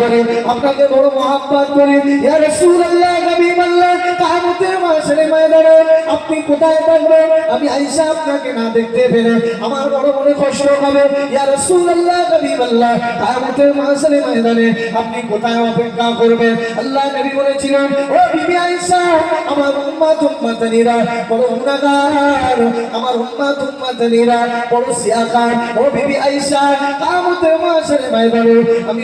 করে, আপনাকে বড় ময়দানে আপনি কোথায় থাকবেন? আমি আয়েশা আপনাকে না দেখতে পেলে, আমার বড় মনে কষ্ট হবে। আপনি কোথায় অপেক্ষা করবেন? আল্লাহ বলেছিলেন, ও বিবি আয়েশা, আমার উম্মত উম্মতানিরা বড় গুনাহগার। আমার বড় সিয়াকার। ও বিবি মাসের আমি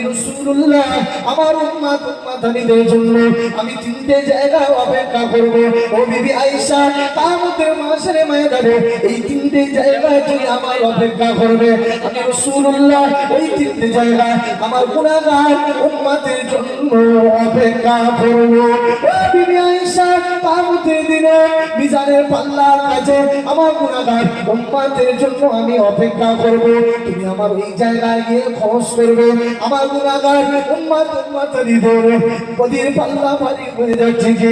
আমার উম্মত, উম্মতানিদের জন্য আমি তিনটে জায়গায় অপেক্ষা করব। ও বিবি আয়েশা, কিয়ামতের মাসের ময়দানে এই তিনটে জায়গায় তুমি আমার অপেক্ষা করবে। আমি রাসূলুল্লাহ, ওই তিনটে জায়গায় আমার গুনাহগার উম্মতের জন্য অপেক্ষা করব। ও বিবি আয়েশা, কিয়ামতের দিনে মিজানের পাল্লার কাছে আমার গুনাহগার উম্মতের জন্য আমি অপেক্ষা করব। তুমি আমার ওই জায়গায় গিয়ে খোঁজ করবে। আমার পদির পাল্লা ভারী হয়ে যাচ্ছে কি?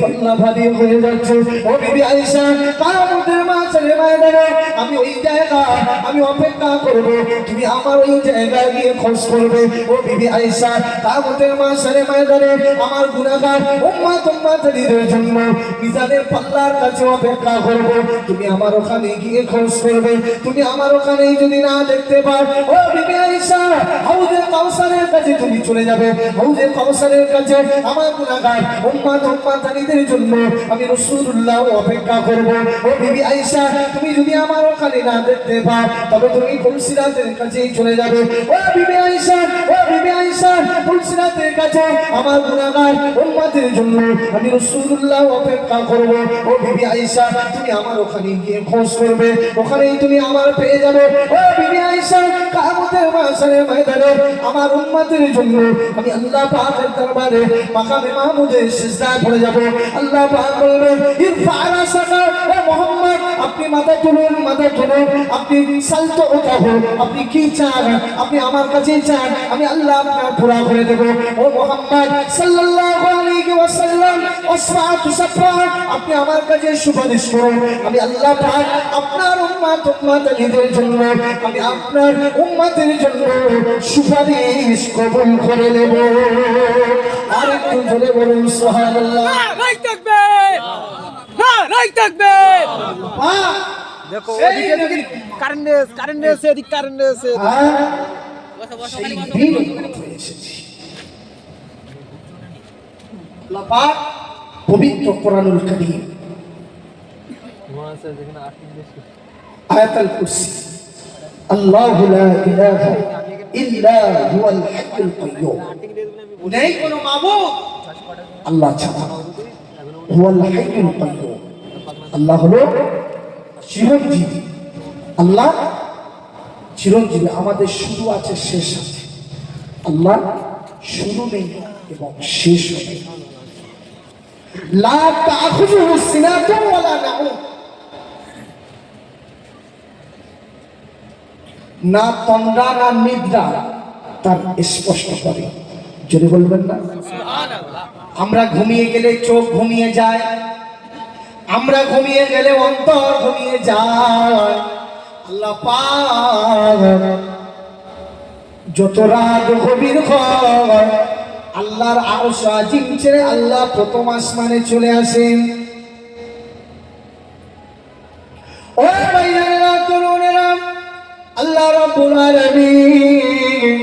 পাল্লা ভারী হয়ে যাচ্ছে। ও বিবি আয়েশা কিয়ামতের মাঝে ময়দানে আমি ওই জায়গা, আমি অপেক্ষা করব। তুমি আমার ওই জায়গায় গিয়ে করবে। ও কিয়ামতের মাঝে ময়দানে আমার গুনাহগার উম্মত উম্মতারিদের জন্য মিজানের পাল্লার কাছে অপেক্ষা করব। তুমি আমার ওখানে গিয়ে খোঁজ করবে। তুমি আমার ওখানে যদি না দেখতে পাও, ও কাউসারের কাছে তুমি চলে যাবে। হাউজে কাউসারের কাছে আমার গুনাহগার উম্মত জন্য আমি রাসূলুল্লাহ অপেক্ষা করব। ও বিবি আয়েশা, তুমি যদি আমার ওখানে না দেখতে পাও, তবে তুমি ফুলসিরাতের কাছেই চলে যাবে। ও বিবি আয়েশা, ও বিবি আয়েশা ফুলসিরাতের কাছে আমার গুনাহগার উম্মতের জন্য আমি রাসূলুল্লাহ অপেক্ষা করব। ও বিবি আয়েশা, তুমি আমার ওখানে গিয়ে খোঁজ করবে। ওখানেই তুমি আমার পেয়ে যাবে। ও বিবি আয়েশা কিয়ামতের মাসের ময়দানে আমার উম্মতের জন্য আমি আল্লাহ পাকের দরবারে মাকামে মাহমুদে সিজদায় পড়ে যাব। আল্লাহ পাক বলবেন, ইরফা রাসাকা ও মুহাম্মদ, আপনি মাথা তুলুন মাথা তুলুন। আপনি সালতো ওঠাবো আপনি কি চান? আপনি আমার কাছে চান, আমি আল্লাহ আপনার পুরা করে দেব। ও মুহাম্মদ, সাল্লাল্লাহু আলাইহি ওয়াসাল্লাম ওয়াসফাতু সাফা আপনি আমার কাছে সুপারিশ করুন। আমি আল্লাহ পাক আপনার উম্মত উম্মতের জন্য আমি আপনার উম্মতের জন্য সুপারিশ কবুল করে নেব। আর একটু জোরে বলুন সুবহানাল্লাহ। নাই থাকবে। না নাই থাকবে। পাক দেখো ওদিকে এদিকে কারেন্ট কারেন্ট এসে এদিক কারেন্ট এসে হ্যাঁ। সেই এসেছি। আল্লাহ পাক পবিত্র কোরআনুল কারীম আয়াতুল কুরসি। আল্লাহু লা ইলাহা ইল্লা হুয়াল কাইয়্যুম। কোনো মাবুদ। আল্লাহ ছাড়া হুয়াল কাইয়্যুম। আল্লাহ হলো চিরঞ্জীবী। আল্লাহ চিরঞ্জীবী। আমাদের শুরু আছে শেষ আছে। আল্লাহ শুরু নেই এবং শেষ নেই। লা তাখুযুহু সিনাতুন ওয়ালা না তন্দ্রা, না নিদ্রা, তার স্পষ্ট করে। যদি বলবেন না? আমরা ঘুমিয়ে গেলে চোখ ঘুমিয়ে যায়। আমরা ঘুমিয়ে গেলে অন্তর ঘুমিয়ে যায়। আল্লাহ যত রাত গভীর আল্লাহর আরও আজিম ছেড়ে আল্লাহ প্রথম আসমানে চলে আসেন। ও ভাইয়ারা, তরুণেরা আল্লাহ রাব্বুল আলামিন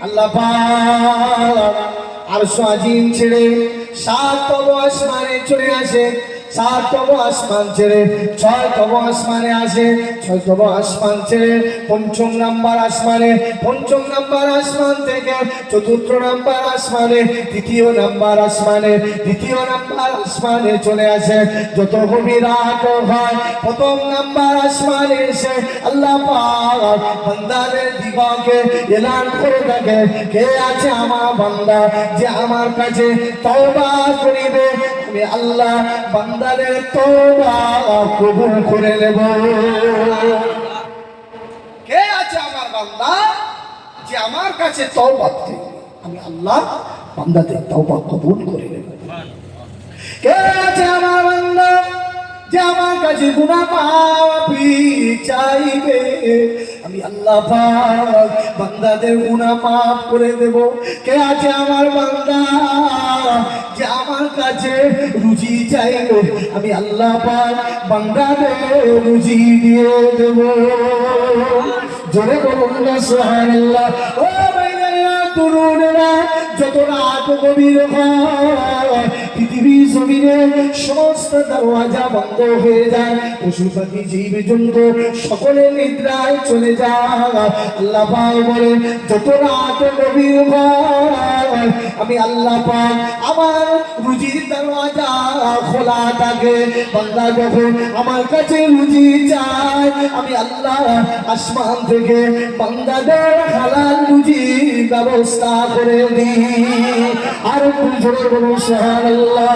আল্লাহ পাক আরশ আজিম ছেড়ে সাত তব আসমানে চলে আসে। সাত তব আসমান ছেড়ে ছয় তব আসমানে আসে ছয় তব আসমান ছেড়ে, পঞ্চম নাম্বার আসমানে, পঞ্চম নাম্বার আসমান থেকে চতুর্থ নাম্বার আসমানে তৃতীয় নাম্বার আসমানে, দ্বিতীয় নাম্বার আসমানে চলে আসে। যত গভীর রাত হয়, প্রথম নাম্বার আসমানে এসে আল্লাহ পাক বান্দাদের এলান করে থাকে কে আছে আমার বান্দা যে আমার কাছে তওবা করিবে? আমি আল্লাহ, বান্দাদের তওবা কবুল করে নেব। কে আছে আমার বান্দা যে আমার কাছে তওবা আমি আল্লাহ, বান্দাদের তওবা কবুল করে নেব। কে আছে আমার বান্দা যে আমার কাছে গুনাহ মাফি চাইবে? আমি আল্লাহ পাক বান্দাদের গুনাহ মাফ করে দেব। কে আছে আমার বান্দা কাছে রুজি চাইবে আমি আল্লাহ পাক বান্দাকে রুজি দিয়ে দেব। জোরে বলুন না, সুবহানাল্লাহ। ও ভাইরা তরুণেরা, যত রাত গভীর হয় পৃথিবী জমিনে সমস্ত দরওয়াজা বন্ধ হয়ে যায়। পশু পাখি, জীব, জন্তু সকলে নিদ্রায় চলে যায়। আল্লাহ পাক বলে যত রাত হয়, আমি আল্লাহ পাক আমার রুজির দরওয়াজা খোলা থাকে। বান্দা যখন আমার কাছে রুজি চায়, আমি আল্লাহ আসমান থেকে বান্দাদের হালাল রুজি ব্যবস্থা করে দিই। আর জোরে বলুন, সুবহানাল্লাহ।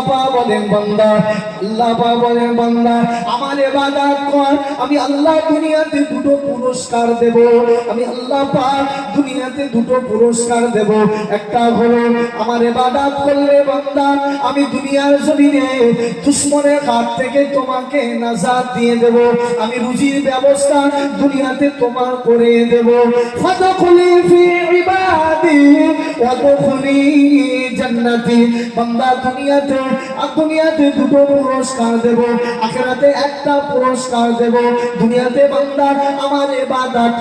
আল্লাহ আল্লাহ আমার কর আমি আল্লাহ দুনিয়াতে দুটো পুরস্কার দেব। আমি আল্লাহ পাক দুনিয়াতে দুটো পুরস্কার দেব। একটা হলো, আমার করলে আমি দুনিয়ার জমিনে দুশ্মনের হাত থেকে তোমাকে নাজাত দিয়ে দেব। আমি রুজির ব্যবস্থা দুনিয়াতে তোমার করে দেব। ফাদখুলি ফি ইবাদি ওয়াদখুলি জান্নাতি। বান্দা দুনিয়াতে দুনিয়াতে দুটো পুরস্কার দেব, আখিরাতে একটা পুরস্কার দেব। দুনিয়াতে বান্দা আমার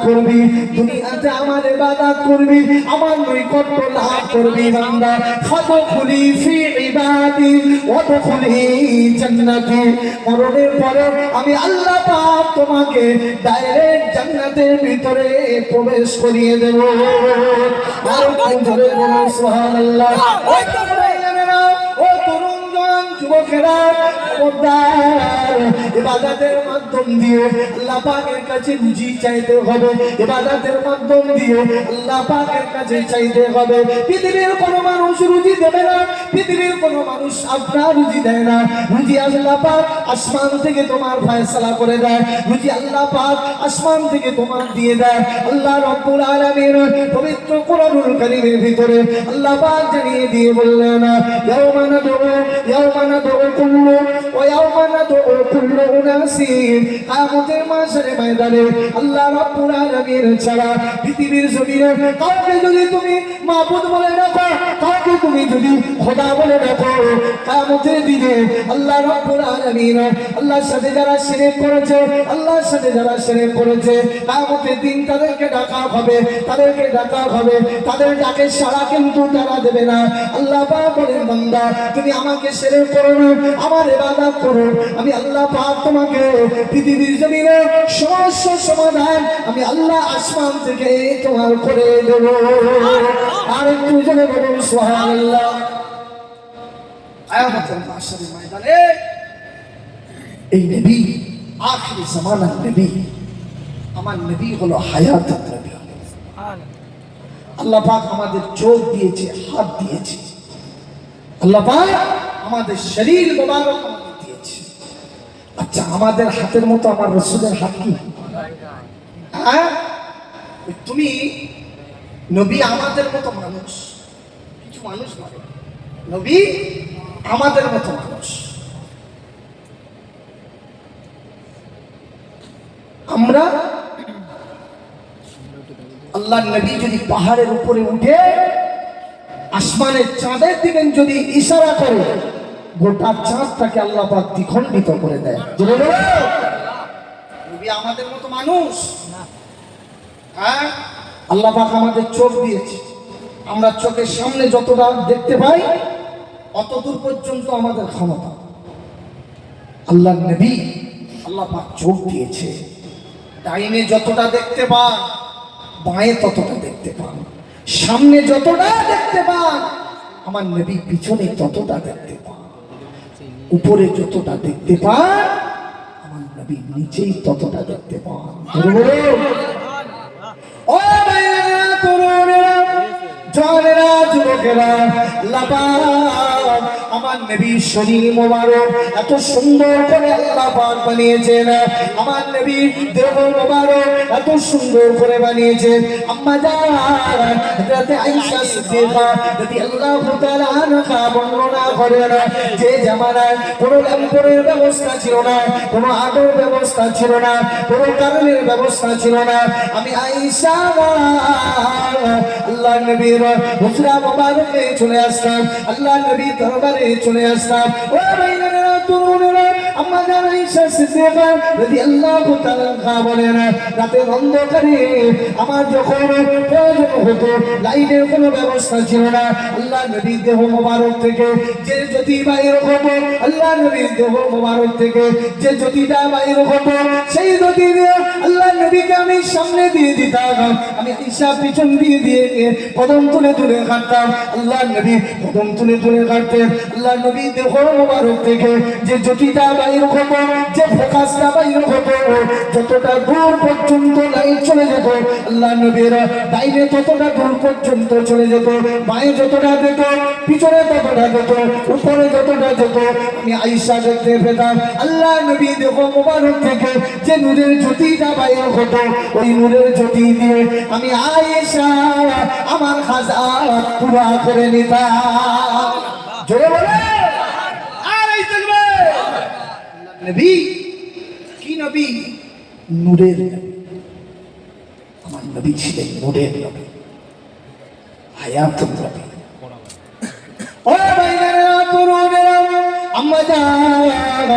করবি, দুনিয়াতে আমার করবি, আমার নৈকট্য লাভ করবি বান্দা। জান্নাতি। মরণের পরে আমি আল্লাহ পাক তোমাকে ডাইরেক্ট জান্নাতের ভিতরে প্রবেশ করিয়ে দেব। আর কোন ধরে সুবহানাল্লাহ। যুবকেরা মাধ্যম আল্লাহ কাছে চাইতে হবে। মাধ্যম আল্লাহ কাছে চাইতে হবে। কোনো মানুষ রুজি দেবে না কোনো মানুষ রুজি দেয় আসমান থেকে তোমার ফয়সালা করে দেয়। রুজি আল্লাহ পাক আসমান থেকে তোমার দিয়ে দেয়। আল্লাহ রব্বুল আলামিন পবিত্র কোরআনুল কারীমের ভিতরে আল্লাহ পাক জানিয়ে দিয়ে বললেন, ইয়াউমা নাদউ নাদউ কুল্লু কিয়ামতের মাসের ময়দানে আল্লাহ রব্বুল আলামিন ছাড়া পৃথিবীর জমিনে কাউকে যদি তুমি মাবুদ বলে রাখো কাউকে তুমি যদি খোদা বলে রাখো কিয়ামতের দিনে আল্লাহ রব্বুল আলামিন আল্লাহর সাথে যারা শিরক করেছে আল্লাহর সাথে যারা শিরক করেছে কিয়ামতের দিন তাদেরকে ডাকা হবে তাদেরকে ডাকা হবে তাদের ডাকে সাড়া কিন্তু তারা দেবে না আল্লাহ পাক বলেন বান্দা তুমি আমাকে শিরক করো না। আমার করো আমি আল্লাহ পাক তোমাকে পৃথিবীর জমিনে সমস্যা সমাধান আমি আল্লাহ আসমান থেকে তোমার করে দেব। আর একটু জনে বলুন এই নবী, আখিরি জামানার নবী, আমার নবী হলো হায়াত আল্লাহ পাক আমাদের চোখ দিয়েছে, হাত দিয়েছে। আল্লাহ পাক আমাদের শরীর মোবারক আচ্ছা আমাদের হাতের মতো আমার রসুলের হাত কি? হ্যাঁ? তুমি নবী আমাদের মতো মানুষ। কিছু মানুষ নবী আমাদের মতো মানুষ। আমরা আল্লাহ নবী যদি পাহাড়ের উপরে উঠে, আসমানের চাঁদের দিকে যদি ইশারা করে গোটা চাঁদটাকে আল্লাহ পাক দ্বিখণ্ডিত করে দেয়? আমাদের মতো মানুষ? হ্যাঁ? আল্লাহ পাক আমাদের চোখ দিয়েছে। আমরা চোখের সামনে যতটা দেখতে পাই অতদূর পর্যন্ত আমাদের ক্ষমতা। আল্লাহ নবী আল্লাহ পাক চোখ দিয়েছে। ডাইনে যতটা দেখতে পান বাঁয়ে ততটা দেখতে পান। সামনে যতটা দেখতে পান আমার নবী পিছনে ততটা দেখতে পান। উপরে যতটা দেখতে পান আমার নবী নিচেই ততটা দেখতে পান। ও আমার শরীর এত সুন্দর করে আল্লাহ আমার এত সুন্দর করে যে জামানায় কোনো ল্যাম্পের ব্যবস্থা ছিল না, কোনো আলোর ব্যবস্থা ছিল না, কোনো কারেন্টের ব্যবস্থা ছিল না। আমি আয়েশা, আল্লাহ নবীর হুজরা মোবারকে চলে আসতাম আল্লাহ নবীর দরবারে চলে আসতাম ও ভাইরা তরুণেরা জান আয়েশা সিদ্দিকা রাদিয়াল্লাহু তাআলা বলেন, রাতের অন্ধকারে আমার যখন প্রয়োজন হতো, লাইটের কোনো ব্যবস্থা ছিল না। আল্লাহ নবীর দেহ মোবারক থেকে যে আল্লাহ নবীর দেহ মোবারক থেকে যে সেই দিয়ে আল্লাহ নবীকে আমি সামনে দিয়ে দিতাম। আমি ঈশা পিছন দিয়ে দিয়ে কদম তুলে তুলে কাটতাম। আল্লাহ নবী কদম তুলে তুলে কাটতেন। আল্লাহ নবী দেহ মোবারক থেকে যে জ্যোতিটা বাইর হতো, যে ফোকাসটা বাইর হতো, যতটা দূর পর্যন্ত লাইট চলে যেত আল্লাহ নবীর বাইরে ততটা দূর পর্যন্ত চলে যেত বায়ে যতটা যেত, পিছনে ততটা যেত, উপরে যতটা যেত, আমি আইসা দেখতে পেতাম। আল্লাহ নবী দেহ মোবারক থেকে যে নূরের জ্যোতিটা বাইর হতো, ওই নূরের জ্যোতি দিয়ে আমি আয়েশা, আমার খাজা পুরা করে নিতাম নবী? কি নবী? নূরের আমার নবী ছিলেন, নূরের নবী। হায়াতুল নবী। ও ভাইরা তরুণেরা আম্মা জান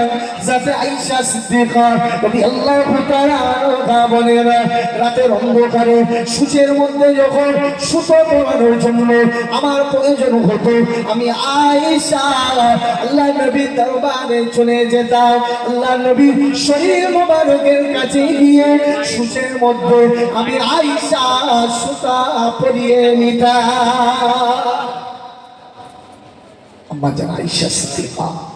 যাতে আয়েশা সিদ্দিকা রাদিয়াল্লাহু তাআলা আনহা রাতের অন্ধকারে সূচের মধ্যে যখন সুতো পরানোর আমার প্রয়োজন হতো, আমি আয়েশা, আল্লাহ নবীর দরবারে চলে যেতাম। আল্লাহ নবীর শরীর মোবারকের কাছে গিয়ে সূচের মধ্যে আমি আয়েশা সুতা পরিয়ে নিতাম। আম্মা জান আয়েশা সিদ্দিকা।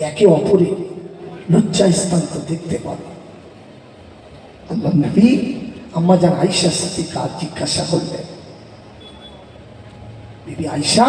একে অপরে লজ্জা স্থান দেখতে পাবে। আল্লাহ নবী আম্মা জান আয়েশা সিদ্দিকা জিজ্ঞাসা করলেন আয়সা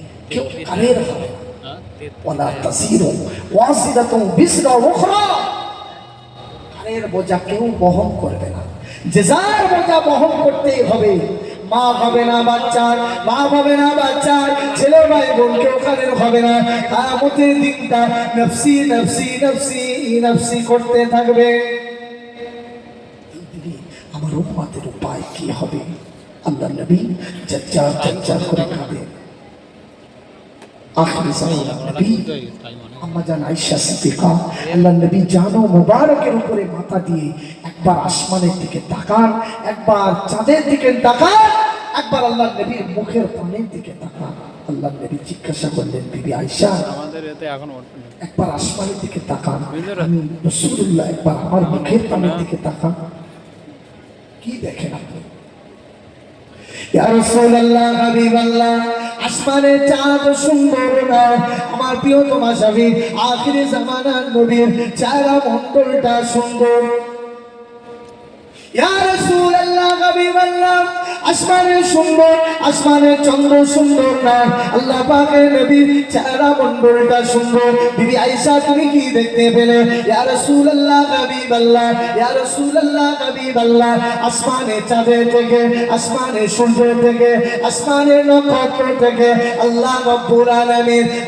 কেউ কানের হবে না ওয়ালা তাসিরু কেউ বহন করবে না যে যার বোঝা বহন করতেই হবে মা হবে না বাচ্চার, মা হবে না বাচ্চার, ছেলে ভাই বোন কেউ কানের হবে না। কামতের দিনটা নফসি নফসি নফসি নফসি করতে থাকবে। আমার উম্মাদের উপায় কি হবে? আল্লাহ নবী চচ্চার চচ্চার করে খাবে। আখরি জামানার নবী। আম্মা জান আয়েশা সিদ্দিকা আল্লাহ নবী জানো মুবারকের উপরে মাথা দিয়ে একবার আসমানের দিকে তাকান একবার চাঁদের দিকে তাকান একবার আল্লাহ নবীর মুখের পানের দিকে তাকান। আল্লাহ নবী জিজ্ঞাসা করলেন বিবি আয়েশা আমাদের এতে এখন একবার আসমানের দিকে তাকান। আমি রসুল্লাহ একবার আমার মুখের পানের দিকে তাকান। কি দেখেন আপনি? ইয়া রাসূলুল্লাহ হাবিবাল্লাহ আসমানের চাঁদ সুন্দর না আমার প্রিয় তোমার স্বামী, আখিরি জামানার নবীর চারা মন্ডলটা সুন্দর। ইয়ার রাসূলুল্লাহ হাবিবাল্লাহ আসমানের সুন্দর, আসমানের চন্দ্র সুন্দর না আল্লাহ পাকের নবীর চেহারা মণ্ডলটা সুন্দর। বিবি আয়েশা, তুমি কি দেখতে পেলে? ইয়া রাসূলুল্লাহ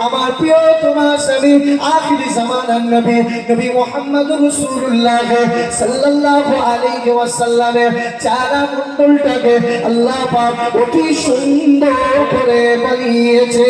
আমার প্রিয় তোমার আখিরি জামানার নবী নবী মন্ডলটাকে আল্লাহ পাক অতি সুন্দর করে বানিয়েছে।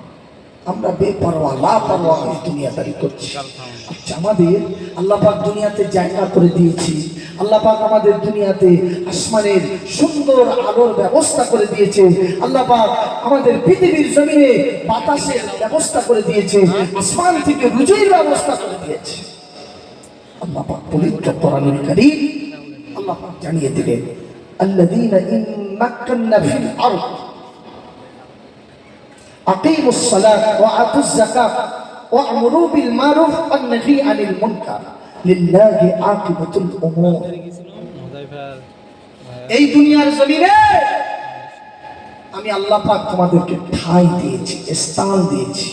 আমরা বেপরোয়া, লাপরোয়া এই দুনিয়াদারি করছি। আচ্ছা আমাদের আল্লাহ পাক দুনিয়াতে জায়গা করে দিয়েছি আল্লাহ পাক আমাদের দুনিয়াতে আসমানের সুন্দর আলোর ব্যবস্থা করে দিয়েছে আল্লাহ পাক আমাদের পৃথিবীর জমিনে বাতাসের ব্যবস্থা করে দিয়েছে আসমান থেকে রুজির ব্যবস্থা করে দিয়েছে আল্লাহ পাক পবিত্র কোরআনুল কারীম আল্লাহ পাক জানিয়ে দিলেন, আল্লাযীনা ইন মাক্কান্না ফিল আরদ। أقيموا الصلاة وآتوا الزكاة وأمروا بالمعروف والنهي عن المنكر لله عاقبة الأمور এই দুনিয়ার জমিনে আমি আল্লাহ পাক তোমাদেরকে ঠাঁই দিয়েছি স্থান দিয়েছি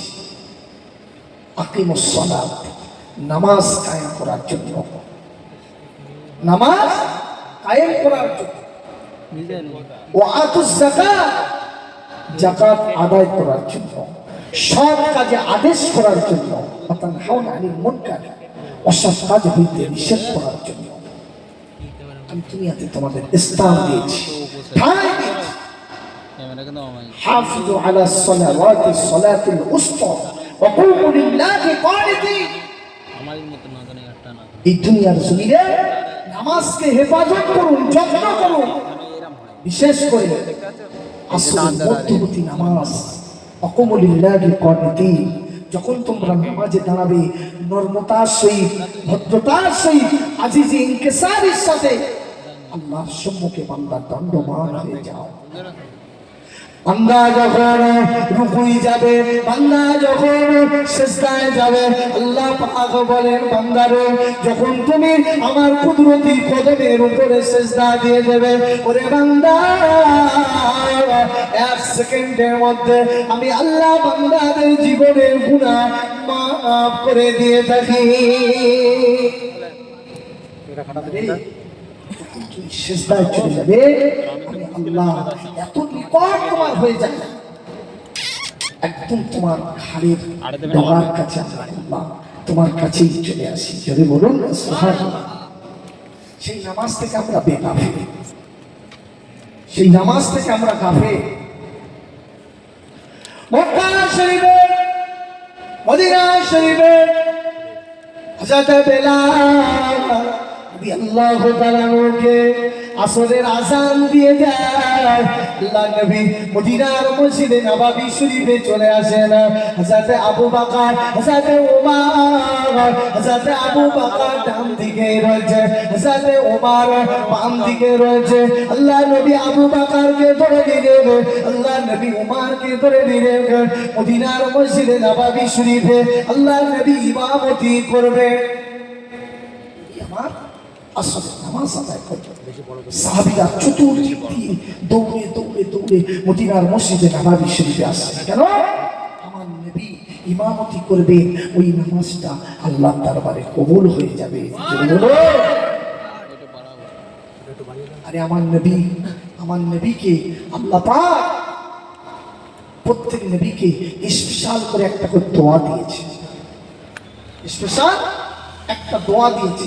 আকিমুস সালাত নামাজ কায়েম করার জন্য নামাজ কায়েম করার জন্য ও আতুস যাকাত জাকাত আদায় করার জন্য সৎ কাজে আদেশ করার জন্য অর্থাৎ হাওন আনিল মুনকার অসৎ কাজ হইতে নিষেধ করার জন্য আমি দুনিয়াতে তোমাদের স্থান দিয়েছি ঠাঁই দিয়েছি حافظوا على الصلوات الصلاة الوسطى وقوموا لله قانتين এই দুনিয়ার জমিনে নামাজকে হেফাজত করুন যত্ন করুন বিশেষ করে আসরের মধ্যবর্তী নামাজ অকমলিল্লাহি কানিতিন যখন তোমরা নামাজে দাঁড়াবে নর্মতার সহিত ভদ্রতার সহিত আজিজি ইনকেসারের সাথে আল্লাহর সম্মুখে বান্দা দণ্ডমান হয়ে যাও। বান্দা যখন রুকুই যাবে বান্দা যখন শেষদায় যাবে আল্লাহ পাক বলেন বান্দারে যখন তুমি আমার কুদরতি কদমের উপরে শেষদা দিয়ে দেবে ওরে বান্দা এক সেকেন্ডের মধ্যে আমি আল্লাহ বান্দাদের জীবনের গুনাহ মাফ করে দিয়ে থাকি। শেষদায় চলে যাবে? আল্লাহ এত নিকট তোমার হয়ে যাবে একদম তোমার ঘাড়ের ডগার কাছে আমরা তোমার কাছেই চলে আসি। যদি বলুন সেই নামাজ থেকে আমরা বেকাফে। সেই নামাজ থেকে আমরা গাফে মক্কা মদিনা শরীফে, হযরত বেলাল নবী আল্লাহ তাআলাকে আসরের আজান দিয়ে যায় আল্লাহ নবী মদিনার মসজিদে নববী শরীফে চলে আবু বকর, হযরত ওমর হযরত আবু বকর ডান দিকে রয়েছে। হযরত ওমর বাম দিকে রয়েছে। আল্লাহ নবী আবু বকরকে ধরে দিলেন আল্লাহ নবী ওমরকে ধরে দিলেন মদিনার মসজিদে নববী শরীফে আল্লাহ নবী ইমামতি করবে। আসলে নামাজ আদায় সাহাবিরা চতুর্দিক দিয়ে দৌড়ে দৌড়ে দৌড়ে মদিনার মসজিদে শরীফে কেন? আমার ইমামতি করবে, ওই নামাজটা আল্লাহ দরবারে কবুল হয়ে যাবে। আরে আমার নবী, আমার নবীকে আল্লাহ পাক প্রত্যেক নবীকে স্পেশাল করে একটা করে দোয়া দিয়েছে। স্পেশাল একটা দোয়া দিয়েছে।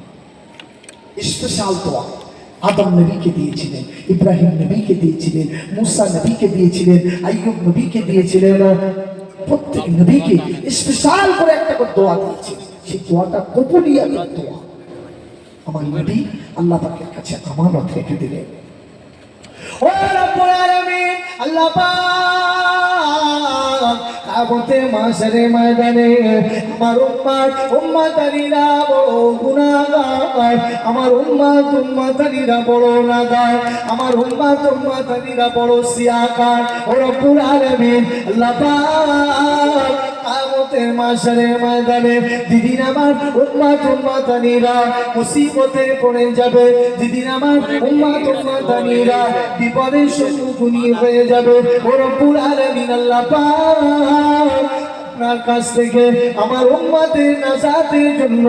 স্পেশাল দোয়া। আদম নবীকে দিয়েছিলেন, ইব্রাহিম নবীকে দিয়েছিলেন, মুসা নবীকে দিয়েছিলেন, আইয়ুব নবীকে দিয়েছিলেন, প্রত্যেক নবীকে স্পেশাল করে একটা করে দোয়া দিয়েছে। সেই দোয়াটা কবুলিয়াতের দোয়া। আমার নবী আল্লাহ পাকের কাছে আমানত রেখে দিলেন। ও রব্বুল আলামিন, আল্লাহ পাক কাবতের মাসের ময়দানে আমার উম্মাত উম্মাতারিরা বড় গুনাহগার। আমার উম্মাত উম্মাতারিরা বড় নাদার আমার উম্মাত উম্মাতারিরা বড় সিয়াকার। ও রব্বুল আলামিন আল্লাহ পাক কামতের ময়দানে দিদিন আমার উম্মাত উম্মাতানিরা মুসিবতে পড়ে যাবে। দিদিন আমার উম্মাত উম্মাতানিরা বিপদের সম্মুখীন হয়ে যাবে। ও রব্বুল আলামিন আল্লাহ পাক। আপনার কাছ থেকে, আমার উম্মাদের নাজাতের জন্য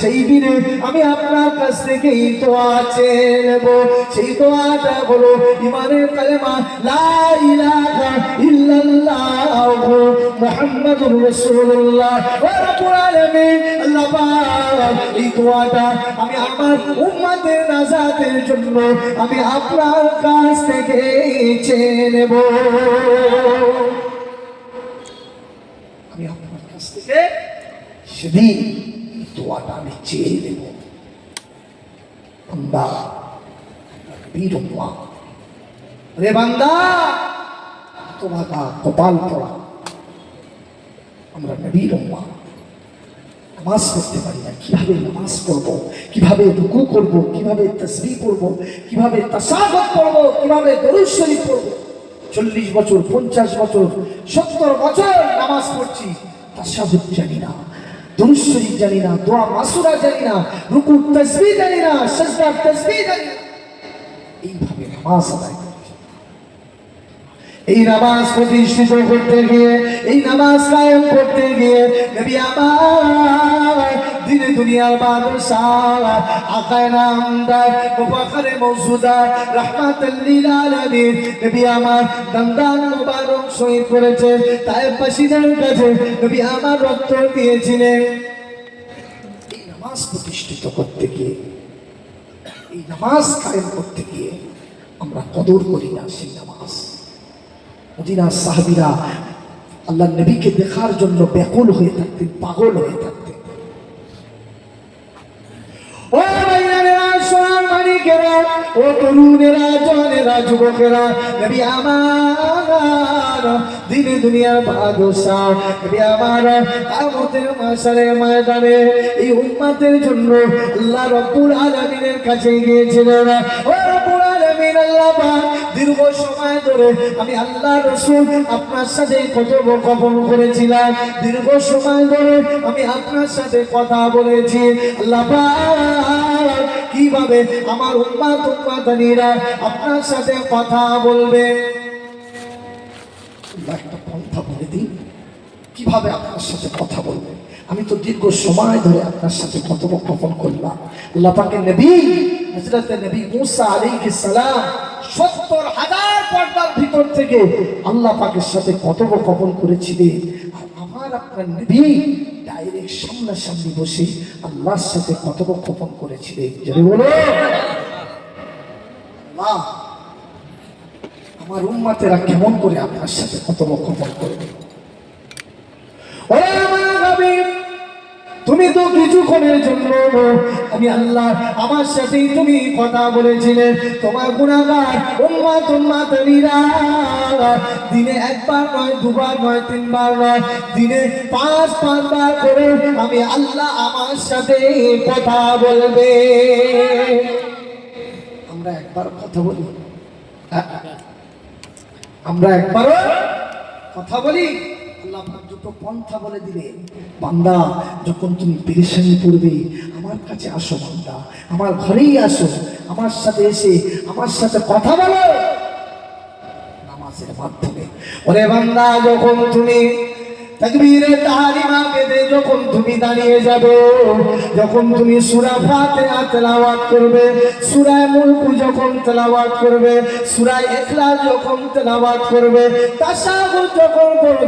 সেই দিনে আমি আপনার কাছ থেকে এই দোয়া চেয়ে নেব। সেই দোয়াটা হলো ইমানের কালেমা, লা ইলাহা ইল্লাল্লাহ মুহাম্মাদুর রাসূলুল্লাহ। ওয়া রাব্বুল আলামিন, আল্লাহ পাক, এই দোয়াটা আমি আমার উম্মাদের নাজাতের জন্য আমি আপনার কাছ থেকে চেয়ে নেব। আমি আপনার কাছ থেকে সেদিন দোয়াটা আমি চেয়ে নেব। বান্দা বীর উম্মা রে বান্দা, তোমাকা কপাল পড়া আমরা নবীর উম্মা নামাজ পড়তে পারি না, কীভাবে নামাজ পড়ব? কীভাবে রুকু করব? কীভাবে তসবি পড়ব? কীভাবে তাসাগত পড়ব? কীভাবে দরুদ শরীফ পড়ব? চল্লিশ বছর, পঞ্চাশ বছর, সত্তর বছর নামাজ পড়ছি। তাসাগত জানি না দুশ্বরী জানি না, দোয়া মাসুরা জানি না, রুকুর তসবি জানি না, সজদার তসবি জানি না। এইভাবে নামাজ আদায় এই নামাজ প্রতিষ্ঠিত করতে গিয়ে, এই নামাজ কায়েম করতে গিয়ে নবী আমার দিনে দুনিয়ার বাদশাহ আকায় নামদার মুবাখারে মৌজুদা রাহমাতাল লিল আলামিন। নবী আমার দন্দান মুবারক শহীদ করেছে তাই পাশিদার কাছে নবী আমার রক্ত দিয়েছিলেন। এই নামাজ প্রতিষ্ঠিত করতে গিয়ে, এই নামাজ কায়েম করতে গিয়ে আমরা কদর করি না, সেই নামাজ। মদিনার সাহাবিরা আল্লাহ নবীকে দেখার জন্য ব্যাকুল হয়ে থাকতেন, পাগল হয়ে থাকতেন। ও মানিকেরা ও তরুণেরা জনেরা যুবকেরা, নবী আমার দিনে দুনিয়ার আমার কামতের মাসারে ময়দানে এই উম্মাতের জন্য আল্লাহ রব্বুল আলামিনের কাছে গিয়েছিলেন। ও রব্বুল আলামিন, আল্লাহ দীর্ঘ সময় ধরে আমি আল্লাহ রসুল আপনার সাথে করেছিলাম। দীর্ঘ সময় ধরে আমি আপনার সাথে কথা বলেছি। কীভাবে আমার উম্মাত উম্মাতানিরা আপনার সাথে কথা বলবে? আল্লাহ একটা পন্থা বলে দিন কীভাবে আপনার সাথে কথা বলবে? আমি তো দীর্ঘ সময় ধরে আপনার সাথে কথোপকথন করলাম। আল্লাহ পাকে নবী, হযরত নবী মুসা আলাইহিস সালাম সত্তর হাজার পর্দার ভিতর থেকে আল্লাহ পাকের সাথে কথোপকথন করেছিলেন। আর আমার আপনার নবী ডাইরেক্ট সামনাসামনি বসে আল্লাহর সাথে কথোপকথন করেছিলেন। যদি বলো আল্লাহ। আমার উম্মাতেরা কেমন করে আপনার সাথে করবে? ওরে আমার হাবিব, তুমি তো কিছুক্ষণের জন্য আমি আল্লাহ আমার সাথেই তুমি কথা বলেছিলে। তোমার গুণাগার উম্মা তুম্মা দিনে একবার নয় দুবার নয় তিনবার নয় দিনে পাঁচ পাঁচবার করে আমি আল্লাহ আমার সাথে কথা বলবে। আমরা একবার কথা বলি। হ্যাঁ? আমরা একবার কথা বলি। আল্লাহ দুটো পন্থা বলে দিলে। বান্দা, যখন তুমি পেরেশানি পড়বে আমার কাছে আসো বান্দা, আমার ঘরেই আসো, আমার সাথে এসে আমার সাথে কথা বলো। নামাজের মাধ্যমে। ওরে বান্দা, যখন তুমি যখন তুমি দাঁড়িয়ে যাবে, যখন তুমি করবে যখন করবে যখন করবে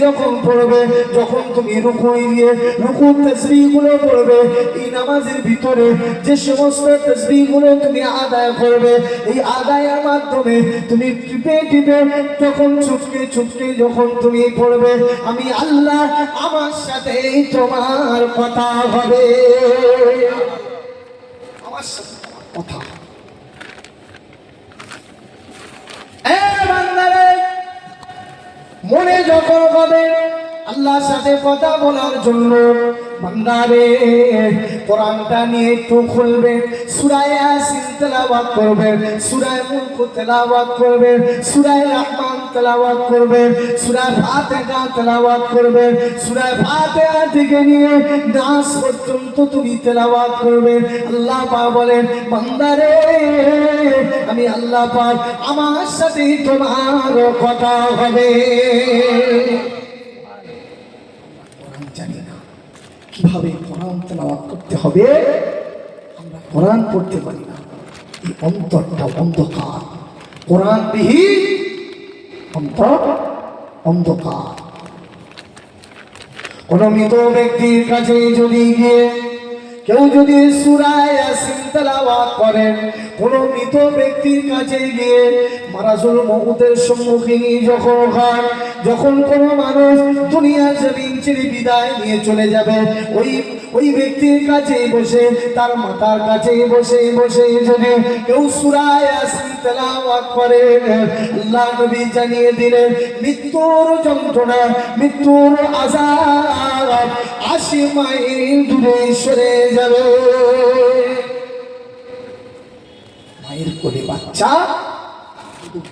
যখন পড়বে যখন তুমি রুকুই দিয়ে, রুকু পড়বে, এই নামাজের ভিতরে যে সমস্ত তাসবিহগুলো তুমি আদায় করবে, এই আদায়ের মাধ্যমে তুমি টিপে টিপে যখন ছুটকে ছুটকে যখন তুমি পড়বে হবে, আমি আল্লাহ আমার সাথে তোমার কথা হবে। আমার কথা মনে যখন হবে, আল্লাহর সাথে কথা বলার জন্য বান্দারে, কোরআনটা নিয়ে একটু খুলবে, সুরায় ইয়াসিন তেলাওয়াত করবে, সুরায় মুলক তেলাওয়াত করবে, সুরায় রহমান তেলাওয়াত করবে, সুরায় ফাতিহা তেলাওয়াত করবে, সুরায় ফাতিহা থেকে নিয়ে নাস পর্যন্ত তুমি তেলাওয়াত করবে। আল্লাহ পাক বলেন, বান্দারে, আমি আল্লাহ পাক আমার সাথে তোমার কথা হবে। জানি না। কীভাবে কোরআন তেলাওয়াত করতে হবে? আমরা কোরআন পড়তে পারি না। এই অন্তরটা অন্ধকার। কোরআন বিহীন অন্তর অন্ধকার। কোন মৃত ব্যক্তির কাছে যদি গিয়ে কেউ যদি সুরায় ইয়াসিন তেলাওয়াত করেন কোন মৃত ব্যক্তির কাছে গিয়ে মারাজুল মহুদের সম্মুখীন যখন হয় যখন কোন মানুষ দুনিয়া জমিন ছেড়ে বিদায় নিয়ে চলে যাবে, ওই ওই ব্যক্তির কাছে বসে, তার মাতার কাছে বসে বসে যদি কেউ সুরায় ইয়াসিন তেলাওয়াত করে নবী জানিয়ে দিলেন, মৃত্যুর যন্ত্রণা, মৃত্যুর আজাব আশি মাইল দূরে সরে যাবে। মায়ের কোলে বাচ্চা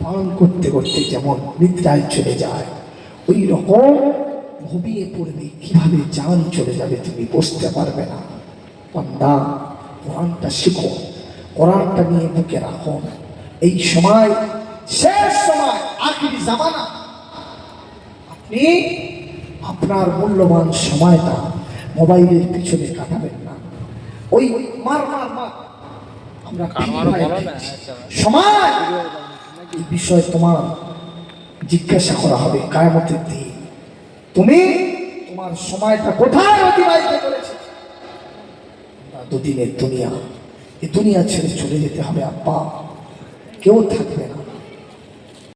পান করতে করতে যেমন নিদ্রায় চলে যায়। ওই রকম ঘুমিয়ে পড়বে কীভাবে জান চলে যাবে তুমি বুঝতে পারবে না। পান্ডা কোরআনটা শিখো কোরআনটা নিয়ে বুকে রাখো। এই সময় শেষ সময় আখিরি জামানা। আপনি আপনার মূল্যবান সময়টা মোবাইলের পিছনে কাটাবেন না। ওই মার মার মার। আমরা। আচ্ছা। সময়! এই বিষয়ে তোমার জিজ্ঞাসা করা হবে কায়ামতের দিন। তুমি তোমার সময়টা কোথায় অতিবাহিত করেছে? দুদিনের দুনিয়া। এই দুনিয়া ছেড়ে চলে যেতে হবে, আব্বা। কেউ থাকবে না।